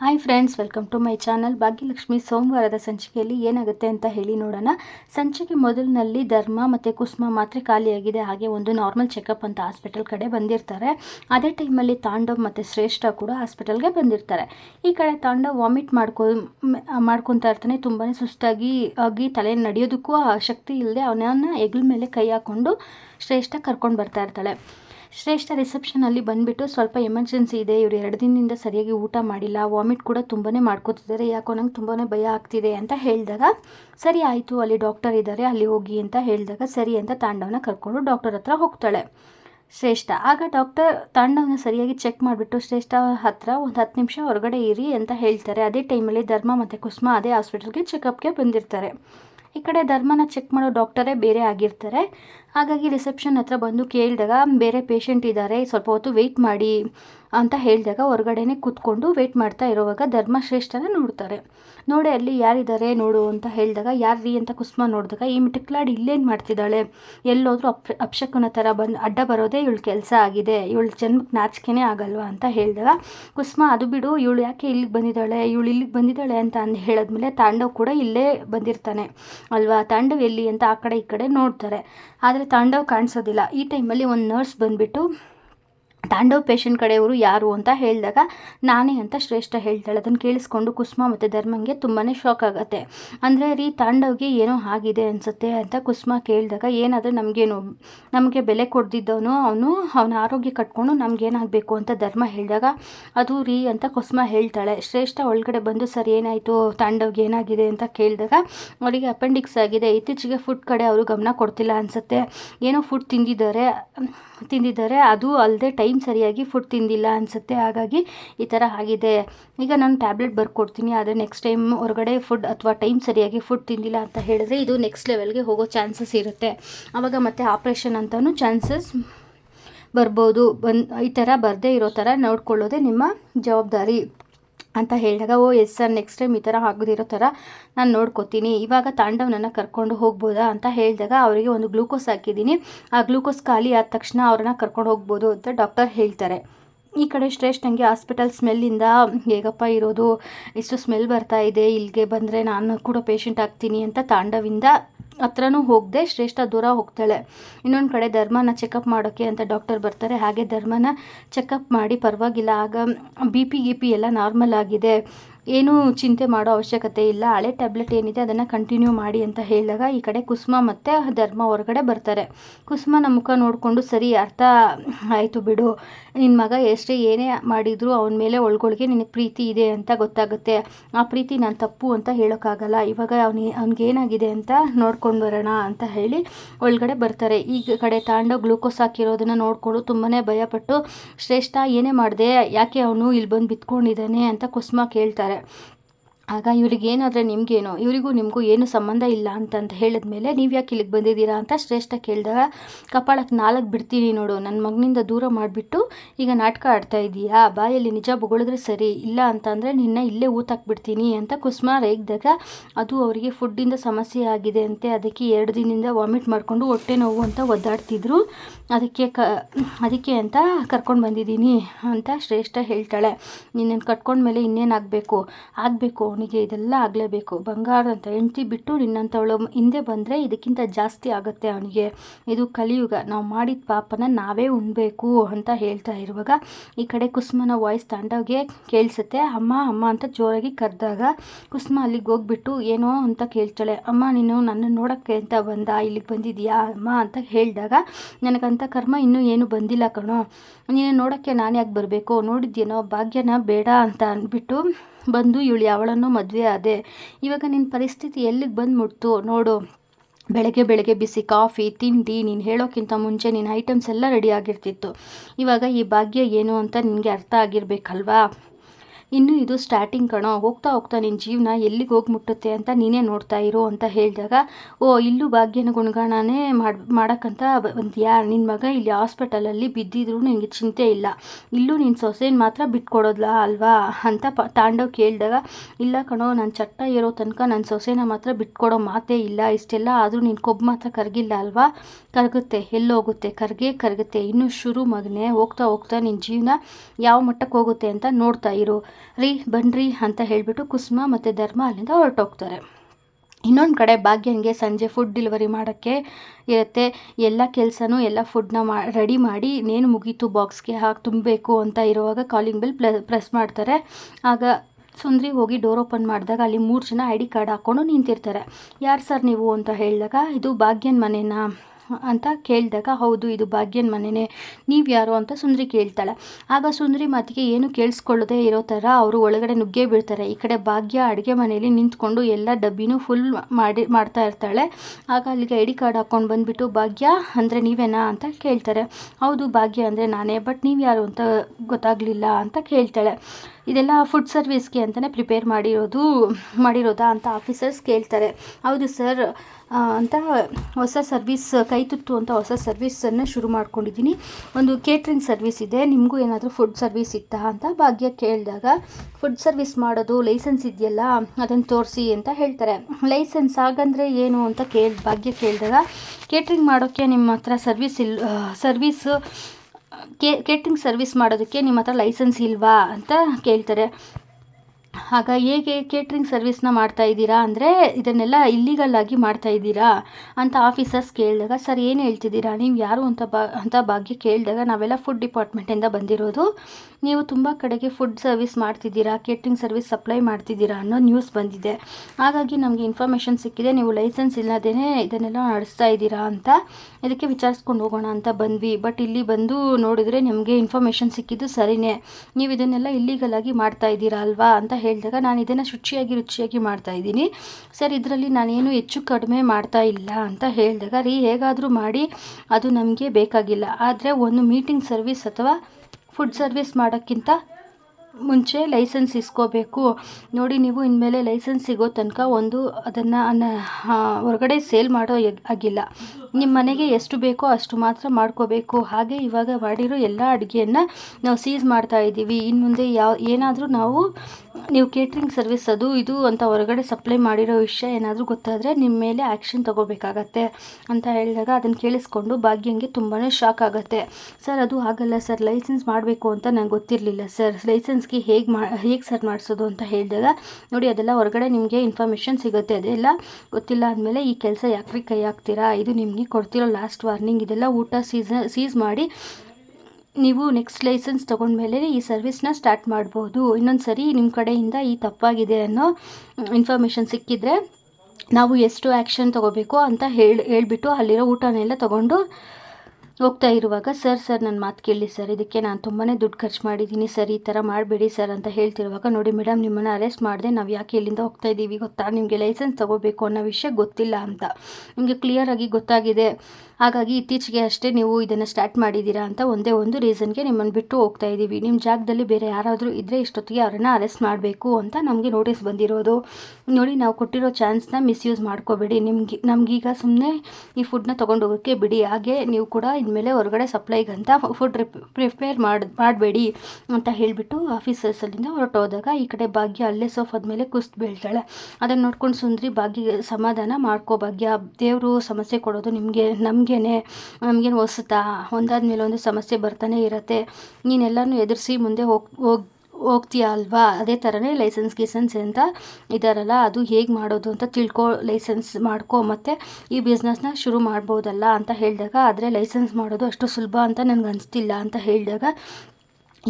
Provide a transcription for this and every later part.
Hi friends welcome to my channel Bhagyalakshmi ಸೋಮವಾರದ ಸಂಚಿಕೆಯಲ್ಲಿ ಏನಾಗುತ್ತೆ ಅಂತ ಹೇಳಿ ನೋಡೋಣ. ಸಂಚಿಕೆ ಮೊದಲಿನಲ್ಲಿ ಧರ್ಮ ಮತ್ತು ಕುಸುಮ ಮಾತ್ರ ಖಾಲಿಯಾಗಿದೆ. ಹಾಗೆ ಒಂದು ನಾರ್ಮಲ್ ಚೆಕಪ್ ಅಂತ ಹಾಸ್ಪಿಟಲ್ ಕಡೆ ಬಂದಿರ್ತಾರೆ. ಅದೇ ಟೈಮಲ್ಲಿ ತಾಂಡವ್ ಮತ್ತು ಶ್ರೇಷ್ಠ ಕೂಡ ಹಾಸ್ಪಿಟಲ್ಗೆ ಬಂದಿರ್ತಾರೆ. ಈ ಕಡೆ ತಾಂಡವ್ ವಾಮಿಟ್ ಮಾಡ್ಕೊ ಮಾಡ್ಕೊತಾ ಇರ್ತಾನೆ. ತುಂಬಾ ಸುಸ್ತಾಗಿ ಆಗಿ ತಲೆ ನಡೆಯೋದಕ್ಕೂ ಶಕ್ತಿ ಇಲ್ಲದೆ ಅವನನ್ನು ಹೆಗಲ ಮೇಲೆ ಕೈ ಹಾಕ್ಕೊಂಡು ಶ್ರೇಷ್ಠ ಕರ್ಕೊಂಡು ಬರ್ತಾ ಇರ್ತಾಳೆ. ಶ್ರೇಷ್ಠ ರಿಸೆಪ್ಷನಲ್ಲಿ ಬಂದುಬಿಟ್ಟು ಸ್ವಲ್ಪ ಎಮರ್ಜೆನ್ಸಿ ಇದೆ, ಇವರು ಎರಡು ದಿನದಿಂದ ಸರಿಯಾಗಿ ಊಟ ಮಾಡಿಲ್ಲ, ವಾಮಿಟ್ ಕೂಡ ತುಂಬಾ ಮಾಡ್ಕೋತಿದ್ದಾರೆ, ಯಾಕೋ ನಂಗೆ ತುಂಬಾ ಭಯ ಆಗ್ತಿದೆ ಅಂತ ಹೇಳಿದಾಗ, ಸರಿ ಆಯಿತು, ಅಲ್ಲಿ ಡಾಕ್ಟರ್ ಇದ್ದಾರೆ ಅಲ್ಲಿ ಹೋಗಿ ಅಂತ ಹೇಳಿದಾಗ, ಸರಿ ಅಂತ ತಾಂಡವನ ಕರ್ಕೊಂಡು ಡಾಕ್ಟರ್ ಹತ್ರ ಹೋಗ್ತಾಳೆ. ಶ್ರೇಷ್ಠ, ಆಗ ಡಾಕ್ಟರ್ ತಾಂಡವನ ಸರಿಯಾಗಿ ಚೆಕ್ ಮಾಡಿಬಿಟ್ಟು, ಶ್ರೇಷ್ಠ ಹತ್ರ ಒಂದು ಹತ್ತು ನಿಮಿಷ ಹೊರಗಡೆ ಇರಿ ಅಂತ ಹೇಳ್ತಾರೆ. ಅದೇ ಟೈಮಲ್ಲಿ ಧರ್ಮ ಮತ್ತು ಕುಸುಮ ಅದೇ ಹಾಸ್ಪಿಟಲ್ಗೆ ಚೆಕಪ್ಗೆ ಬಂದಿರ್ತಾರೆ. ಈ ಕಡೆ ಧರ್ಮನ ಚೆಕ್ ಮಾಡೋ ಡಾಕ್ಟರೇ ಬೇರೆ ಆಗಿರ್ತಾರೆ. ಹಾಗಾಗಿ ರಿಸೆಪ್ಷನ್ ಹತ್ರ ಬಂದು ಕೇಳಿದಾಗ, ಬೇರೆ ಪೇಷಂಟ್ ಇದ್ದಾರೆ ಸ್ವಲ್ಪ ಹೊತ್ತು ವೆಯ್ಟ್ ಮಾಡಿ ಅಂತ ಹೇಳಿದಾಗ ಹೊರಗಡೆನೆ ಕೂತ್ಕೊಂಡು ವೆಯ್ಟ್ ಮಾಡ್ತಾ ಇರೋವಾಗ ಧರ್ಮಶ್ರೇಷ್ಠನ ನೋಡ್ತಾರೆ. ನೋಡಿ ಅಲ್ಲಿ ಯಾರಿದ್ದಾರೆ ನೋಡು ಅಂತ ಹೇಳಿದಾಗ ಯಾರ್ರೀ ಅಂತ ಕುಸುಮ ನೋಡಿದಾಗ, ಈ ಮಿಟಕ್ಲಾಡ್ ಇಲ್ಲೇನು ಮಾಡ್ತಿದ್ದಾಳೆ? ಎಲ್ಲೋದ್ರೂ ಅಪ್, ಅಪ್ಶಕನ ಥರ ಬಂದು, ಅಡ್ಡ ಬರೋದೇ ಇವಳು ಕೆಲಸ ಆಗಿದೆ, ಇವಳು ಜನ್ಮಕ್ಕೆ ನಾಚಿಕೆನೇ ಆಗಲ್ವಾ ಅಂತ ಹೇಳಿದಾಗ, ಕುಸುಮ, ಅದು ಬಿಡು, ಇವಳು ಯಾಕೆ ಇಲ್ಲಿಗೆ ಬಂದಿದ್ದಾಳೆ, ಇವಳು ಇಲ್ಲಿಗೆ ಬಂದಿದ್ದಾಳೆ ಅಂತ ಅಂದು ಹೇಳಿದ್ಮೇಲೆ ತಾಂಡವ್ ಕೂಡ ಇಲ್ಲೇ ಬಂದಿರ್ತಾನೆ. ಅಲ್ವಾ? ತಾಂಡವ್ ಎಲ್ಲಿ ಅಂತ ಆ ಕಡೆ ಈ ಕಡೆ ನೋಡ್ತಾರೆ. ಆದರೆ ತಾಂಡವ್ ಕಾಣಿಸೋದಿಲ್ಲ. ಈ ಟೈಮಲ್ಲಿ ಒಂದು ನರ್ಸ್ ಬಂದುಬಿಟ್ಟು ತಾಂಡವ್ ಪೇಷಂಟ್ ಕಡೆಯವರು ಯಾರು ಅಂತ ಹೇಳಿದಾಗ ನಾನೇ ಅಂತ ಶ್ರೇಷ್ಠ ಹೇಳ್ತಾಳೆ. ಅದನ್ನು ಕೇಳಿಸ್ಕೊಂಡು ಕುಸುಮ ಮತ್ತು ಧರ್ಮಂಗೆ ತುಂಬಾ ಶಾಕ್ ಆಗುತ್ತೆ. ಅಂದರೆ, ರೀ, ತಾಂಡವ್ಗೆ ಏನೋ ಆಗಿದೆ ಅನಿಸುತ್ತೆ ಅಂತ ಕುಸುಮ ಕೇಳಿದಾಗ ಏನಾದರೂ ನಮಗೇನು, ನಮಗೆ ಬೆಲೆ ಕೊಡ್ದಿದ್ದವನು ಅವನು, ಅವನ ಆರೋಗ್ಯ ಕಟ್ಕೊಂಡು ನಮಗೇನಾಗಬೇಕು ಅಂತ ಧರ್ಮ ಹೇಳಿದಾಗ ಅದು ರೀ ಅಂತ ಕುಸುಮ ಹೇಳ್ತಾಳೆ. ಶ್ರೇಷ್ಠ ಒಳಗಡೆ ಬಂದು, ಸರ್, ಏನಾಯಿತು? ತಾಂಡವ್ಗೆ ಏನಾಗಿದೆ? ಅಂತ ಕೇಳಿದಾಗ ಅವರಿಗೆ ಅಪೆಂಡಿಕ್ಸ್ ಆಗಿದೆ. ಇತ್ತೀಚೆಗೆ ಫುಡ್ ಕಡೆ ಅವರು ಗಮನ ಕೊಡ್ತಿಲ್ಲ ಅನಿಸುತ್ತೆ. ಏನೋ ಫುಡ್ ತಿಂದಿದ್ದಾರೆ ತಿಂದಿದ್ದಾರೆ. ಅದು ಅಲ್ಲದೆ ಟೈಮ್ ಸರಿಯಾಗಿ ಫುಡ್ ತಿಂದಿಲ್ಲ ಅನಿಸುತ್ತೆ. ಹಾಗಾಗಿ ಈ ಥರ ಆಗಿದೆ. ಈಗ ನಾನು ಟ್ಯಾಬ್ಲೆಟ್ ಬರ್ಕೊಡ್ತೀನಿ. ಆದರೆ ನೆಕ್ಸ್ಟ್ ಟೈಮ್ ಹೊರಗಡೆ ಫುಡ್ ಅಥವಾ ಟೈಮ್ ಸರಿಯಾಗಿ ಫುಡ್ ತಿಂದಿಲ್ಲ ಅಂತ ಹೇಳಿದ್ರೆ ಇದು ನೆಕ್ಸ್ಟ್ ಲೆವೆಲ್ಗೆ ಹೋಗೋ ಚಾನ್ಸಸ್ ಇರುತ್ತೆ. ಆವಾಗ ಮತ್ತೆ ಆಪ್ರೇಷನ್ ಅಂತಲೂ ಚಾನ್ಸಸ್ ಬರ್ಬೋದು. ಬಂದು ಈ ಥರ ಬರದೇ ಇರೋ ಥರ ನೋಡ್ಕೊಳ್ಳೋದೇ ನಿಮ್ಮ ಜವಾಬ್ದಾರಿ. ಅಂತ ಹೇಳಿದಾಗ, oh, yes sir next time ಈ ಥರ ಆಗದಿರೋ ಥರ ನಾನು ನೋಡ್ಕೋತೀನಿ. ಇವಾಗ ತಾಂಡವನನ್ನು ಕರ್ಕೊಂಡು ಹೋಗ್ಬೋದಾ? ಅಂತ ಹೇಳಿದಾಗ, ಅವರಿಗೆ ಒಂದು ಗ್ಲೂಕೋಸ್ ಹಾಕಿದ್ದೀನಿ. ಆ ಗ್ಲೂಕೋಸ್ ಖಾಲಿ ಆದ ತಕ್ಷಣ ಅವ್ರನ್ನ ಕರ್ಕೊಂಡು ಹೋಗ್ಬೋದು ಅಂತ ಡಾಕ್ಟರ್ ಹೇಳ್ತಾರೆ. ಈ ಕಡೆ ಶ್ರೇಷ್ಠ ನನಗೆ ಹಾಸ್ಪಿಟಲ್ ಸ್ಮೆಲ್ಲಿಂದ ಹೇಗಪ್ಪ ಇರೋದು? ಇಷ್ಟು ಸ್ಮೆಲ್ ಬರ್ತಾ ಇದೆ. ಇಲ್ಲಿಗೆ ಬಂದರೆ ನಾನು ಕೂಡ ಪೇಷಂಟ್ ಆಗ್ತೀನಿ ಅಂತ ತಾಂಡವಿಂದ ಹತ್ರನೂ ಹೋಗದೆ ಶ್ರೇಷ್ಠ ದೂರ ಹೋಗ್ತಾಳೆ. ಇನ್ನೊಂದು ಕಡೆ ಧರ್ಮನ ಚೆಕಪ್ ಮಾಡೋಕ್ಕೆ ಅಂತ ಡಾಕ್ಟರ್ ಬರ್ತಾರೆ. ಹಾಗೆ ಧರ್ಮನ ಚೆಕಪ್ ಮಾಡಿ ಪರವಾಗಿಲ್ಲ. ಆಗ ಬಿ ಪಿ ಗಿ ಪಿ ಎಲ್ಲ ನಾರ್ಮಲ್ ಆಗಿದೆ. ಏನೂ ಚಿಂತೆ ಮಾಡೋ ಅವಶ್ಯಕತೆ ಇಲ್ಲ. ಹಳೆ ಟ್ಯಾಬ್ಲೆಟ್ ಏನಿದೆ ಅದನ್ನು ಕಂಟಿನ್ಯೂ ಮಾಡಿ ಅಂತ ಹೇಳಿದಾಗ ಈ ಕಡೆ ಕುಸುಮ ಮತ್ತು ಧರ್ಮ ಹೊರಗಡೆ ಬರ್ತಾರೆ. ಕುಸುಮನ ಮುಖ ನೋಡಿಕೊಂಡು ಸರಿ, ಅರ್ಥ ಆಯಿತು ಬಿಡು. ನಿನ್ನ ಮಗ ಎಷ್ಟೇ ಏನೇ ಮಾಡಿದರೂ ಅವನ ಮೇಲೆ ಒಳಗೊಳಗೆ ನಿನಗೆ ಪ್ರೀತಿ ಇದೆ ಅಂತ ಗೊತ್ತಾಗುತ್ತೆ. ಆ ಪ್ರೀತಿ ನಾನು ತಪ್ಪು ಅಂತ ಹೇಳೋಕ್ಕಾಗಲ್ಲ ಇವಾಗ ಅವನಿ ಅವ್ನಿಗೇನಾಗಿದೆ ಅಂತ ನೋಡ್ಕೊಂಡು ಬರೋಣ ಅಂತ ಹೇಳಿ ಒಳಗಡೆ ಬರ್ತಾರೆ. ಈ ಕಡೆ ತಾಂಡ ಗ್ಲೂಕೋಸ್ ಹಾಕಿರೋದನ್ನು ನೋಡಿಕೊಂಡು ತುಂಬಾ ಭಯಪಟ್ಟು, ಶ್ರೇಷ್ಠ ಏನೇ ಮಾಡಿದೆ, ಯಾಕೆ ಅವನು ಇಲ್ಲಿ ಬಂದು ಬಿತ್ಕೊಂಡಿದ್ದಾನೆ ಅಂತ ಕುಸುಮ ಕೇಳ್ತಾರೆ. it. ಆಗ ಇವ್ರಿಗೇನಾದರೆ ನಿಮಗೇನು, ಇವರಿಗೂ ನಿಮಗೂ ಏನು ಸಂಬಂಧ ಇಲ್ಲ ಅಂತಂತ ಹೇಳಿದ್ಮೇಲೆ ನೀವು ಯಾಕೆ ಇಲ್ಲಿಗೆ ಬಂದಿದ್ದೀರಾ ಅಂತ ಶ್ರೇಷ್ಠ ಕೇಳಿದಾಗ ಕಪಾಳಕ್ಕೆ ನಾಲ್ಕು ಬಿಡ್ತೀನಿ ನೋಡು ನನ್ನ ಮಗನಿಂದ ದೂರ ಮಾಡಿಬಿಟ್ಟು ಈಗ ನಾಟಕ ಆಡ್ತಾ ಇದೀಯಾ, ಬಾಯಲ್ಲಿ ನಿಜ ಬೊಗಳಿದ್ರೆ ಸರಿ, ಇಲ್ಲ ಅಂತಂದರೆ ನಿನ್ನ ಇಲ್ಲೇ ಊತಾಕ್ಬಿಡ್ತೀನಿ ಅಂತ ಕುಸುಮ ರೇಗ್ದಾಗ, ಅದು ಅವರಿಗೆ ಫುಡ್ಡಿಂದ ಸಮಸ್ಯೆ ಆಗಿದೆ ಅಂತೆ, ಅದಕ್ಕೆ ಎರಡು ದಿನದಿಂದ ವಾಮಿಟ್ ಮಾಡಿಕೊಂಡು ಹೊಟ್ಟೆ ನೋವು ಅಂತ ಒದ್ದಾಡ್ತಿದ್ರು, ಅದಕ್ಕೆ ಕ, ಅದಕ್ಕೆ ಅಂತ ಕರ್ಕೊಂಡು ಬಂದಿದ್ದೀನಿ ಅಂತ ಶ್ರೇಷ್ಠ ಹೇಳ್ತಾಳೆ. ನಿನ್ನನ್ನು ಕಟ್ಕೊಂಡ್ಮೇಲೆ ಇನ್ನೇನಾಗಬೇಕು ಆಗಬೇಕು ಅವನಿಗೆ ಇದೆಲ್ಲ ಆಗಲೇಬೇಕು. ಬಂಗಾರ ಅಂತ ಹೆಂಡ್ತಿ ಬಿಟ್ಟು ನಿನ್ನಂಥವಳು ಹಿಂದೆ ಬಂದರೆ ಇದಕ್ಕಿಂತ ಜಾಸ್ತಿ ಆಗುತ್ತೆ ಅವನಿಗೆ. ಇದು ಕಲಿಯುಗ. ನಾವು ಮಾಡಿದ ಪಾಪನ ನಾವೇ ಉಣ್ಬೇಕು ಅಂತ ಹೇಳ್ತಾ ಇರುವಾಗ ಈ ಕಡೆ ಕುಸುಮನ ವಾಯ್ಸ್ ತಾಂಡವ್ಗೆ ಕೇಳಿಸುತ್ತೆ, ಅಮ್ಮ ಅಮ್ಮ ಅಂತ ಜೋರಾಗಿ ಕರೆದಾಗ ಕುಸುಮ ಅಲ್ಲಿಗೆ ಹೋಗ್ಬಿಟ್ಟು ಏನೋ ಅಂತ ಕೇಳ್ತಾಳೆ, ಅಮ್ಮ, ನೀನು ನನ್ನ ನೋಡೋಕ್ಕೆ ಅಂತ ಬಂದ? ಇಲ್ಲಿಗೆ ಬಂದಿದ್ಯಾ ಅಮ್ಮ? ಅಂತ ಹೇಳಿದಾಗ, ನನಗಂತ ಕರ್ಮ ಇನ್ನೂ ಏನು ಬಂದಿಲ್ಲ ಕಣೋ. ನೀನು ನೋಡೋಕ್ಕೆ ನಾನು ಯಾಕೆ ಬರಬೇಕು? ನೋಡಿದ್ಯೇನೋ? ಭಾಗ್ಯನ ಬೇಡ ಅಂತ ಅಂದ್ಬಿಟ್ಟು ಬಂದು ಇವಳು ಯಾವಳನ್ನೋ ಮದುವೆ ಆದೆ. ಇವಾಗ ನಿನ್ನ ಪರಿಸ್ಥಿತಿ ಎಲ್ಲಿಗೆ ಬಂದು ಮುಟ್ತು ನೋಡು. ಬೆಳಗ್ಗೆ ಬೆಳಗ್ಗೆ ಬಿಸಿ ಕಾಫಿ, ತಿಂಡಿ, ನೀನು ಹೇಳೋಕ್ಕಿಂತ ಮುಂಚೆ ನಿನ್ನ ಐಟಮ್ಸ್ ಎಲ್ಲ ರೆಡಿ ಆಗಿರ್ತಿತ್ತು. ಇವಾಗ ಈ ಭಾಗ್ಯ ಏನು ಅಂತ ನಿನಗೆ ಅರ್ಥ ಆಗಿರಬೇಕಲ್ವಾ? ಇನ್ನು ಇದು ಸ್ಟಾರ್ಟಿಂಗ್ ಕಣೋ, ಹೋಗ್ತಾ ಹೋಗ್ತಾ ನಿನ್ನ ಜೀವನ ಎಲ್ಲಿಗೆ ಹೋಗಿ ಮುಟ್ಟುತ್ತೆ ಅಂತ ನೀನೇ ನೋಡ್ತಾ ಇರು ಅಂತ ಹೇಳಿದಾಗ, ಓ, ಇಲ್ಲೂ ಭಾಗ್ಯನ ಗುಣಗಾಣನೇ ಮಾಡಿ, ಮಾಡೋಕ್ಕಂತ ಬಂದ್ಯಾ? ನಿನ್ನ ಮಗ ಇಲ್ಲಿ ಹಾಸ್ಪಿಟಲಲ್ಲಿ ಬಿದ್ದಿದ್ರು ನಿನಗೆ ಚಿಂತೆ ಇಲ್ಲ. ಇಲ್ಲೂ ನಿನ್ನ ಸೊಸೆನ ಮಾತ್ರ ಬಿಟ್ಕೊಡೋದ್ಲ ಅಲ್ವಾ? ಅಂತ ಪ, ತಾಂಡವ್ ಕೇಳಿದಾಗ, ಇಲ್ಲ ಕಣೋ ನನ್ನ ಚಟ್ಟ ಇರೋ ತನಕ ನನ್ನ ಸೊಸೆನ ಮಾತ್ರ ಬಿಟ್ಕೊಡೋ ಮಾತೇ ಇಲ್ಲ. ಇಷ್ಟೆಲ್ಲ ಆದರೂ ನಿನ್ನ ಕೊಬ್ಬು ಮಾತ್ರ ಕರಗಿಲ್ಲ ಅಲ್ವಾ? ಕರಗುತ್ತೆ, ಎಲ್ಲೋಗುತ್ತೆ, ಕರ್ಗೆ ಕರಗುತ್ತೆ. ಇನ್ನೂ ಶುರು ಮಗನೇ ಹೋಗ್ತಾ ಹೋಗ್ತಾ ನಿನ್ನ ಜೀವನ ಯಾವ ಮಟ್ಟಕ್ಕೆ ಹೋಗುತ್ತೆ ಅಂತ ನೋಡ್ತಾ ಇರು. ರೀ, ಬನ್ರಿ ಅಂತ ಹೇಳಿಬಿಟ್ಟು ಕುಸುಮ ಮತ್ತು ಧರ್ಮ ಅಲ್ಲಿಂದ ಹೊರಟೋಗ್ತಾರೆ. ಇನ್ನೊಂದು ಕಡೆ ಭಾಗ್ಯನಿಗೆ ಸಂಜೆ ಫುಡ್ ಡೆಲಿವರಿ ಮಾಡೋಕ್ಕೆ ಇರುತ್ತೆ. ಎಲ್ಲ ಕೆಲಸನೂ, ಎಲ್ಲ ಫುಡ್ನ ಮಾ ರೆಡಿ ಮಾಡಿ ಇನ್ನೇನು ಮುಗೀತು ಬಾಕ್ಸ್ಗೆ ಹಾಕಿ ತುಂಬಬೇಕು ಅಂತ ಇರುವಾಗ ಕಾಲಿಂಗ್ ಬೆಲ್ ಪ್ಲ ಪ್ರೆಸ್ ಮಾಡ್ತಾರೆ. ಆಗ ಸುಂದ್ರಿ ಹೋಗಿ ಡೋರ್ ಓಪನ್ ಮಾಡಿದಾಗ ಅಲ್ಲಿ ಮೂರು ಜನ ಐ ಡಿ ಕಾರ್ಡ್ ಹಾಕ್ಕೊಂಡು ನಿಂತಿರ್ತಾರೆ. ಯಾರು ಸರ್ ನೀವು ಅಂತ ಹೇಳಿದಾಗ, ಇದು ಭಾಗ್ಯನ ಮನೆನಾ? ಅಂತ ಕೇಳಿದಾಗ, ಹೌದು, ಇದು ಭಾಗ್ಯನ ಮನೆಯೇ ನೀವು ಯಾರು ಅಂತ ಸುಂದ್ರಿ ಕೇಳ್ತಾಳೆ. ಆಗ ಸುಂದ್ರಿ ಮಾತಿಗೆ, ಏನು ಕೇಳಿಸ್ಕೊಳ್ಳದೆ ಇರೋ ಥರ ಅವರು ಒಳಗಡೆ ನುಗ್ಗೆ ಬೀಳ್ತಾರೆ. ಈ ಕಡೆ ಭಾಗ್ಯ ಅಡುಗೆ ಮನೆಯಲ್ಲಿ ನಿಂತ್ಕೊಂಡು ಎಲ್ಲ ಡಬ್ಬಿನೂ ಫುಲ್ ಮಾಡಿ, ಮಾಡ್ತಾ ಇರ್ತಾಳೆ. ಆಗ ಅಲ್ಲಿಗೆ ಐ ಡಿ ಕಾರ್ಡ್ ಹಾಕ್ಕೊಂಡು ಬಂದುಬಿಟ್ಟು, ಭಾಗ್ಯ, ಅಂದರೆ ನೀವೇನಾ? ಅಂತ ಕೇಳ್ತಾರೆ. ಹೌದು, ಭಾಗ್ಯ ಅಂದರೆ ನಾನೇ, ಬಟ್ ನೀವು ಯಾರು ಅಂತ ಗೊತ್ತಾಗಲಿಲ್ಲ, ಅಂತ ಕೇಳ್ತಾಳೆ. ಇದೆಲ್ಲ ಫುಡ್ ಸರ್ವಿಸ್ಗೆ ಅಂತಲೇ ಪ್ರಿಪೇರ್ ಮಾಡಿರೋದು, ಮಾಡಿರೋದಾ ಅಂತ ಆಫೀಸರ್ಸ್ ಕೇಳ್ತಾರೆ. ಹೌದು ಸರ್ ಅಂತ ಹೊಸ ಸರ್ವಿಸ್ ಕೈ ತುತ್ತು ಅಂತ ಹೊಸ ಸರ್ವಿಸನ್ನು ಶುರು ಮಾಡ್ಕೊಂಡಿದ್ದೀನಿ. ಒಂದು ಕೇಟ್ರಿಂಗ್ ಸರ್ವಿಸ್ ಇದೆ, ನಿಮಗೂ ಏನಾದರೂ ಫುಡ್ ಸರ್ವಿಸ್ ಇತ್ತಾ ಅಂತ ಭಾಗ್ಯ ಕೇಳಿದಾಗ ಫುಡ್ ಸರ್ವಿಸ್ ಮಾಡೋದು ಲೈಸೆನ್ಸ್ ಇದೆಯಲ್ಲ, ಅದನ್ನು ತೋರಿಸಿ ಅಂತ ಹೇಳ್ತಾರೆ. ಲೈಸೆನ್ಸ್ ಹಾಗಂದರೆ ಏನು ಅಂತ ಕೇಳಿ, ಭಾಗ್ಯ ಕೇಳಿದಾಗ ಕೇಟ್ರಿಂಗ್ ಮಾಡೋಕ್ಕೆ ನಿಮ್ಮ ಹತ್ರ ಸರ್ವಿಸ್ ಇಲ್ಲ ಸರ್ವಿಸು ಕೇಟ್ರಿಂಗ್ ಸರ್ವಿಸ್ ಮಾಡೋದಕ್ಕೆ ನಿಮ್ಮ ಹತ್ರ ಲೈಸೆನ್ಸ್ ಇಲ್ವಾ ಅಂತ ಕೇಳ್ತಾರೆ. ಆಗ ಹೇಗೆ ಕೇಟ್ರಿಂಗ್ ಸರ್ವಿಸ್ನ ಮಾಡ್ತಾ ಇದ್ದೀರಾ ಅಂದರೆ ಇದನ್ನೆಲ್ಲ ಇಲ್ಲಿಗಲ್ ಆಗಿ ಮಾಡ್ತಾ ಇದ್ದೀರಾ ಅಂತ ಆಫೀಸರ್ಸ್ ಕೇಳಿದಾಗ, ಸರ್, ಏನು ಹೇಳ್ತಿದ್ದೀರಾ? ನೀವು ಯಾರು ಅಂತ ಬಾ, ಅಂತ ಭಾಗ್ಯ ಕೇಳಿದಾಗ ನಾವೆಲ್ಲ ಫುಡ್ ಡಿಪಾರ್ಟ್ಮೆಂಟಿಂದ ಬಂದಿರೋದು. ನೀವು ತುಂಬ ಕಡೆಗೆ ಫುಡ್ ಸರ್ವಿಸ್ ಮಾಡ್ತಿದ್ದೀರಾ ಕೇಟ್ರಿಂಗ್ ಸರ್ವಿಸ್ ಸಪ್ಲೈ ಮಾಡ್ತಿದ್ದೀರಾ ಅನ್ನೋ ನ್ಯೂಸ್ ಬಂದಿದೆ. ಹಾಗಾಗಿ ನಮಗೆ ಇನ್ಫಾರ್ಮೇಷನ್ ಸಿಕ್ಕಿದೆ, ನೀವು ಲೈಸೆನ್ಸ್ ಇಲ್ಲದೇ ಇದನ್ನೆಲ್ಲ ನಡೆಸ್ತಾ ಇದ್ದೀರಾ ಅಂತ ಇದಕ್ಕೆ ವಿಚಾರಿಸ್ಕೊಂಡು ಹೋಗೋಣ ಅಂತ ಬಂದ್ವಿ. ಬಟ್ ಇಲ್ಲಿ ಬಂದು ನೋಡಿದರೆ ನಿಮಗೆ ಇನ್ಫಾರ್ಮೇಷನ್ ಸಿಕ್ಕಿದ್ದು ಸರಿಯೇ ನೀವು ಇದನ್ನೆಲ್ಲ ಇಲ್ಲಿಗಲ್ ಮಾಡ್ತಾ ಇದ್ದೀರಾ ಅಲ್ವಾ? ಅಂತ ಹೇಳಿದಾಗ ನಾನು ಇದನ್ನು ಶುಚಿಯಾಗಿ, ರುಚಿಯಾಗಿ ಮಾಡ್ತಾ ಇದ್ದೀನಿ. ಸರ್, ಇದರಲ್ಲಿ ನಾನೇನು ಹೆಚ್ಚು ಕಡಿಮೆ ಮಾಡ್ತಾ ಇಲ್ಲ ಅಂತ ಹೇಳಿದಾಗ, ರೀ, ಹೇಗಾದರೂ ಮಾಡಿ, ಅದು ನಮಗೆ ಬೇಕಾಗಿಲ್ಲ. ಆದರೆ ಒಂದು ಮೀಟಿಂಗ್ ಸರ್ವಿಸ್ ಅಥವಾ ಫುಡ್ ಸರ್ವಿಸ್ ಮಾಡೋಕ್ಕಿಂತ ಮುಂಚೆ ಲೈಸೆನ್ಸ್ ಇಸ್ಕೋಬೇಕು. ನೋಡಿ, ನೀವು ಇನ್ಮೇಲೆ ಲೈಸೆನ್ಸ್ ಸಿಗೋ ತನಕ ಒಂದು ಅದನ್ನು ಹೊರಗಡೆ ಸೇಲ್ ಮಾಡೋ ಆಗಿಲ್ಲ. ನಿಮ್ಮ ಮನೆಗೆ ಎಷ್ಟು ಬೇಕೋ ಅಷ್ಟು ಮಾತ್ರ ಮಾಡ್ಕೋಬೇಕು. ಹಾಗೆ ಇವಾಗ ಮಾಡಿರೋ ಎಲ್ಲ ಅಡುಗೆಯನ್ನು ನಾವು ಸೀಸ್ ಮಾಡ್ತಾ ಇದ್ದೀವಿ. ಇನ್ನು ಮುಂದೆ ಯಾವ, ಏನಾದರೂ ನಾವು, ನೀವು ಕೇಟ್ರಿಂಗ್ ಸರ್ವಿಸ್ ಅದು ಇದು ಅಂತ ಹೊರಗಡೆ ಸಪ್ಲೈ ಮಾಡಿರೋ ವಿಷಯ ಏನಾದರೂ ಗೊತ್ತಾದರೆ ನಿಮ್ಮ ಮೇಲೆ ಆ್ಯಕ್ಷನ್ ತೊಗೋಬೇಕಾಗತ್ತೆ ಅಂತ ಹೇಳಿದಾಗ ಅದನ್ನು ಕೇಳಿಸ್ಕೊಂಡು ಭಾಗ್ಯಂಗೆ ತುಂಬಾ ಶಾಕ್ ಆಗುತ್ತೆ. ಸರ್, ಅದು ಆಗಲ್ಲ ಸರ್. ಲೈಸೆನ್ಸ್ ಮಾಡಬೇಕು ಅಂತ ನಂಗೆ ಗೊತ್ತಿರಲಿಲ್ಲ ಸರ್. ಲೈಸೆನ್ಸ್ಗೆ ಹೇಗೆ ಮಾ, ಹೇಗೆ ಸರ್ ಮಾಡಿಸೋದು ಅಂತ ಹೇಳಿದಾಗ, ನೋಡಿ ಅದೆಲ್ಲ ಹೊರಗಡೆ ನಿಮಗೆ ಇನ್ಫಾರ್ಮೇಷನ್ ಸಿಗುತ್ತೆ. ಅದೆಲ್ಲ ಗೊತ್ತಿಲ್ಲ ಅಂದಮೇಲೆ ಈ ಕೆಲಸ ಯಾಕ್ರಿ ಕೈ ಹಾಕ್ತೀರಾ? ಇದು ನಿಮಗೆ ಕೊಡ್ತಿರೋ ಲಾಸ್ಟ್ ವಾರ್ನಿಂಗ್ ಇದೆಲ್ಲ ಊಟ ಸೀಸ ಸೀಸ್ ಮಾಡಿ ನೀವು ನೆಕ್ಸ್ಟ್ ಲೈಸೆನ್ಸ್ ತೊಗೊಂಡ್ಮೇಲೆ ಈ ಸರ್ವಿಸ್ನ ಸ್ಟಾರ್ಟ್ ಮಾಡ್ಬೋದು. ಇನ್ನೊಂದು ಸರಿ ನಿಮ್ಮ ಕಡೆಯಿಂದ ಈ ತಪ್ಪಾಗಿದೆ ಅನ್ನೋ ಇನ್ಫಾರ್ಮೇಷನ್ ಸಿಕ್ಕಿದರೆ ನಾವು ಎಷ್ಟು ಆ್ಯಕ್ಷನ್ ತೊಗೋಬೇಕು ಅಂತ ಹೇಳಿ, ಹೇಳ್ಬಿಟ್ಟು ಅಲ್ಲಿರೋ ಊಟನೆಲ್ಲ ತೊಗೊಂಡು ಹೋಗ್ತಾ ಇರುವಾಗ, ಸರ್ ಸರ್ ನನ್ನ ಮಾತು ಕೇಳಿ, ಸರ್. ಇದಕ್ಕೆ ನಾನು ತುಂಬಾ ದುಡ್ಡು ಖರ್ಚು ಮಾಡಿದ್ದೀನಿ ಸರ್. ಈ ಥರ ಮಾಡಬೇಡಿ, ಸರ್, ಅಂತ ಹೇಳ್ತಿರುವಾಗ, ನೋಡಿ ಮೇಡಮ್ ನಿಮ್ಮನ್ನು ಅರೆಸ್ಟ್ ಮಾಡಿದೆ. ನಾವು ಯಾಕೆ ಇಲ್ಲಿಂದ ಹೋಗ್ತಾ ಇದ್ದೀವಿ ಗೊತ್ತಾ? ನಿಮಗೆ ಲೈಸೆನ್ಸ್ ತೊಗೋಬೇಕು ಅನ್ನೋ ವಿಷಯ ಗೊತ್ತಿಲ್ಲ ಅಂತ. ನಿಮಗೆ ಕ್ಲಿಯರಾಗಿ ಗೊತ್ತಾಗಿದೆ. ಹಾಗಾಗಿ ಇತ್ತೀಚೆಗೆ ಅಷ್ಟೇ ನೀವು ಇದನ್ನು ಸ್ಟಾರ್ಟ್ ಮಾಡಿದ್ದೀರಾ ಅಂತ ಒಂದೇ ಒಂದು ರೀಸನ್ಗೆ ನಿಮ್ಮನ್ನು ಬಿಟ್ಟು ಹೋಗ್ತಾ ಇದ್ದೀವಿ ನಿಮ್ಮ ಜಾಗದಲ್ಲಿ ಬೇರೆ ಯಾರಾದರೂ ಇದ್ದರೆ ಇಷ್ಟೊತ್ತಿಗೆ ಅವರನ್ನು ಅರೆಸ್ಟ್ ಮಾಡಬೇಕು ಅಂತ ನಮಗೆ ನೋಟಿಸ್ ಬಂದಿರೋದು. ನೋಡಿ, ನಾವು ಕೊಟ್ಟಿರೋ ಚಾನ್ಸ್ನ ಮಿಸ್ಯೂಸ್ ಮಾಡ್ಕೋಬೇಡಿ. ನಿಮ್ಗೆ, ನಮಗೀಗ ಸುಮ್ಮನೆ ಈ ಫುಡ್ನ ತೊಗೊಂಡು ಹೋಗೋಕ್ಕೆ ಬಿಡಿ. ಹಾಗೆ ನೀವು ಕೂಡ ಇನ್ಮೇಲೆ ಹೊರಗಡೆ ಸಪ್ಲೈಗಂತ ಫುಡ್ ಪ್ರಿಪೇರ್ ಮಾಡಿ, ಮಾಡಬೇಡಿ ಅಂತ ಹೇಳಿಬಿಟ್ಟು ಆಫೀಸರ್ಸಲ್ಲಿಂದ ಹೊರಟೋದಾಗ ಈ ಕಡೆ ಭಾಗ್ಯ ಅಲ್ಲೇ ಸೋಫಾದ ಮೇಲೆ ಕುಸ್ತು ಬೀಳ್ತಾಳೆ. ಅದನ್ನು ನೋಡ್ಕೊಂಡು ಸುಂದ್ರಿ ಭಾಗ್ಯ ಸಮಾಧಾನ ಮಾಡ್ಕೋ ಭಾಗ್ಯ. ದೇವರು ಸಮಸ್ಯೆ ಕೊಡೋದು ನಿಮಗೆ, ನಮಗೇನೆ. ನಮಗೇನು ಹೊಸತಾ? ಒಂದಾದ ಮೇಲೆ ಒಂದು ಸಮಸ್ಯೆ ಬರ್ತಾನೆ ಇರುತ್ತೆ. ನೀನೆಲ್ಲನೂ ಎದುರಿಸಿ ಮುಂದೆ ಹೋಗಿ ಹೋಗಿ ಹೋಗ್ತೀಯ ಅಲ್ವಾ? ಅದೇ ಥರನೇ ಲೈಸೆನ್ಸ್ ಗಿಸೆನ್ಸ್ ಅಂತ ಇದ್ದಾರಲ್ಲ ಅದು ಹೇಗೆ ಮಾಡೋದು ಅಂತ ತಿಳ್ಕೊ ಲೈಸೆನ್ಸ್ ಮಾಡ್ಕೊ, ಮತ್ತು ಈ ಬಿಸ್ನೆಸ್ನ ಶುರು ಮಾಡ್ಬೋದಲ್ಲ ಅಂತ ಹೇಳಿದಾಗ, ಆದರೆ ಲೈಸೆನ್ಸ್ ಮಾಡೋದು ಅಷ್ಟು ಸುಲಭ ಅಂತ ನನಗೆ ಅನಿಸ್ತಿಲ್ಲ ಅಂತ ಹೇಳಿದಾಗ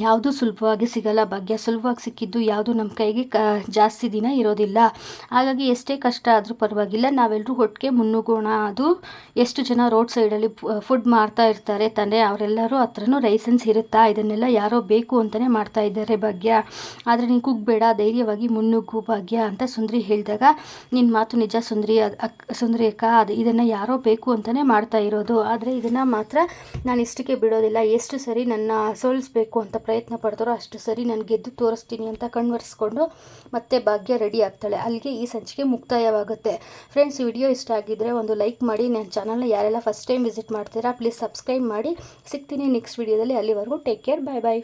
ಯಾವುದು ಸುಲಭವಾಗಿ ಸಿಗಲ್ಲ, ಭಾಗ್ಯ ಸುಲಭವಾಗಿ ಸಿಕ್ಕಿದ್ದು ಯಾವುದು ನಮ್ಮ ಕೈಗೆ ಕ, ಜಾಸ್ತಿ ದಿನ ಇರೋದಿಲ್ಲ. ಹಾಗಾಗಿ ಎಷ್ಟೇ ಕಷ್ಟ ಆದರೂ ಪರವಾಗಿಲ್ಲ ನಾವೆಲ್ಲರೂ ಒಟ್ಟಿಗೆ ಮುನ್ನುಗ್ಗೋಣ. ಅದು ಎಷ್ಟು ಜನ ರೋಡ್ ಸೈಡಲ್ಲಿ ಫುಡ್ ಮಾಡ್ತಾ ಇರ್ತಾರೆ ತಾನೇ, ಅವರೆಲ್ಲರೂ ಹತ್ರನೂ ಲೈಸೆನ್ಸ್ ಇರುತ್ತಾ? ಇದನ್ನೆಲ್ಲ ಯಾರೋ ಬೇಕು ಅಂತಲೇ ಮಾಡ್ತಾ ಇದ್ದಾರೆ ಭಾಗ್ಯ. ಆದರೆ ನೀನು ಕುಗ್ಬೇಡ, ಧೈರ್ಯವಾಗಿ ಮುನ್ನುಗ್ಗು ಭಾಗ್ಯ ಅಂತ ಸುಂದ್ರಿ ಹೇಳಿದಾಗ ನಿನ್ನ ಮಾತು ನಿಜ ಸುಂದ್ರಿ ಅಕ್, ಸುಂದ್ರಿ ಅಕ್ಕ, ಅದು ಇದನ್ನು ಯಾರೋ ಬೇಕು ಅಂತಲೇ ಮಾಡ್ತಾ ಇರೋದು. ಆದರೆ ಇದನ್ನು ಮಾತ್ರ ನಾನು ಇಷ್ಟಕ್ಕೆ ಬಿಡೋದಿಲ್ಲ. ಎಷ್ಟು ಸರಿ ನನ್ನ ಸೋಲಿಸ್ಬೇಕು ಅಂತ ಪ್ರಯತ್ನ ಪಡ್ತಾರೋ ಅಷ್ಟು ಸರಿ ನಾನು ಗೆದ್ದು ತೋರಿಸ್ತೀನಿ ಅಂತ ಕಣ್ವರ್ಸ್ಕೊಂಡು ಮತ್ತೆ ಭಾಗ್ಯ ರೆಡಿ ಆಗ್ತಾಳೆ. ಅಲ್ಲಿಗೆ ಈ ಸಂಚಿಕೆ ಮುಕ್ತಾಯವಾಗುತ್ತೆ. ಫ್ರೆಂಡ್ಸ್ ವಿಡಿಯೋ ಇಷ್ಟ ಆಗಿದ್ದರೆ ಒಂದು ಲೈಕ್ ಮಾಡಿ. ನನ್ನ ಚಾನಲ್ನ ಯಾರೆಲ್ಲ ಫಸ್ಟ್ ಟೈಮ್ ವಿಸಿಟ್ ಮಾಡ್ತೀರಾ ಪ್ಲೀಸ್ ಸಬ್ಸ್ಕ್ರೈಬ್ ಮಾಡಿ. ಸಿಗ್ತೀನಿ ನೆಕ್ಸ್ಟ್ ವಿಡಿಯೋದಲ್ಲಿ ಅಲ್ಲಿವರೆಗೂ ಟೇಕ್ ಕೇರ್ ಬಾಯ್ ಬಾಯ್